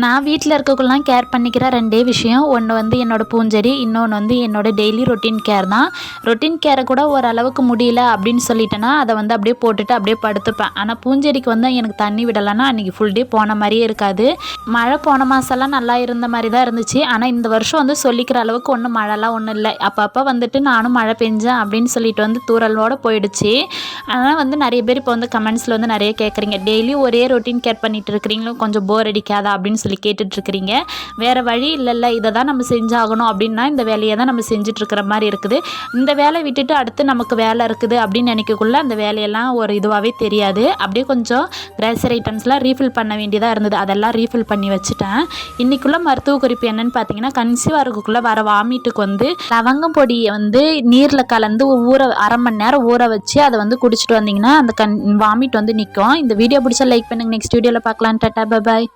நான் வீட்டில் இருக்கக்குள்ளலாம் கேர் பண்ணிக்கிற ரெண்டே விஷயம். ஒன்று வந்து என்னோடய பூஞ்செடி இன்னொன்று வந்து என்னோடய டெய்லி ரொட்டீன் கேர் தான். ரொட்டீன் கேரை கூட ஓரளவுக்கு முடியல அப்படின்னு சொல்லிட்டேன்னா அதை வந்து அப்படியே போட்டுட்டு அப்படியே படுத்துப்பேன். ஆனால் பூஞ்செடிக்கு வந்து எனக்கு தண்ணி விடலைன்னா அன்றைக்கி ஃபுல் டே போன மாதிரியே இருக்காது. மழை போன மாதம்லாம் நல்லா இருந்த மாதிரி தான் இருந்துச்சு. ஆனால் இந்த வருஷம் வந்து சொல்லிக்கிற அளவுக்கு ஒன்றும் மழைலாம் ஒன்றும் இல்லை. அப்பப்போ வந்துட்டு நானும் மழை பெஞ்சேன் அப்படின்னு சொல்லிட்டு வந்து தூரலோடு போயிடுச்சு. ஆனால் வந்து நிறைய பேர் இப்போ வந்து கமெண்ட்ஸில் வந்து நிறைய கேட்குறீங்க டெய்லி ஒரே ரொட்டீன் கேர் பண்ணிகிட்டு இருக்கிறீங்களும் கொஞ்சம் போர் அடிக்காதா அப்படின்னு அப்படின்னு சொல்லி கேட்டுட்ருக்கிறீங்க. வேறு வழி இல்லைல்ல இதை தான் நம்ம செஞ்சாகணும் அப்படின்னா இந்த வேலையை தான் நம்ம செஞ்சிட்ருக்கிற மாதிரி இருக்குது. இந்த வேலை விட்டுட்டு அடுத்து நமக்கு வேலை இருக்குது அப்படின்னு நினைக்கக்குள்ள அந்த வேலையெல்லாம் ஒரு இதுவாகவே தெரியாது. அப்படியே கொஞ்சம் கிராசரி ஐட்டம்ஸ்லாம் ரீஃபில் பண்ண வேண்டியதாக இருந்தது. அதெல்லாம் ரீஃபில் பண்ணி வச்சுட்டேன். இன்றைக்குள்ளே மருத்துவ குறிப்பு என்னென்னு பார்த்தீங்கன்னா கன்சீவாக இருக்கக்குள்ளே வர வாமிட்டுக்கு வந்து லவங்கம் பொடியை வந்து நீரில் கலந்து ஊற அரை மணி நேரம் ஊற வச்சு அதை வந்து குடிச்சிட்டு வந்தீங்கன்னா அந்த கண் வாமிட் வந்து நிற்கும். இந்த வீடியோ பிடிச்சா லைக் பண்ணுங்கள் நெக்ஸ்ட் வீடியோவில் பார்க்கலாம். டாட்டா பாய்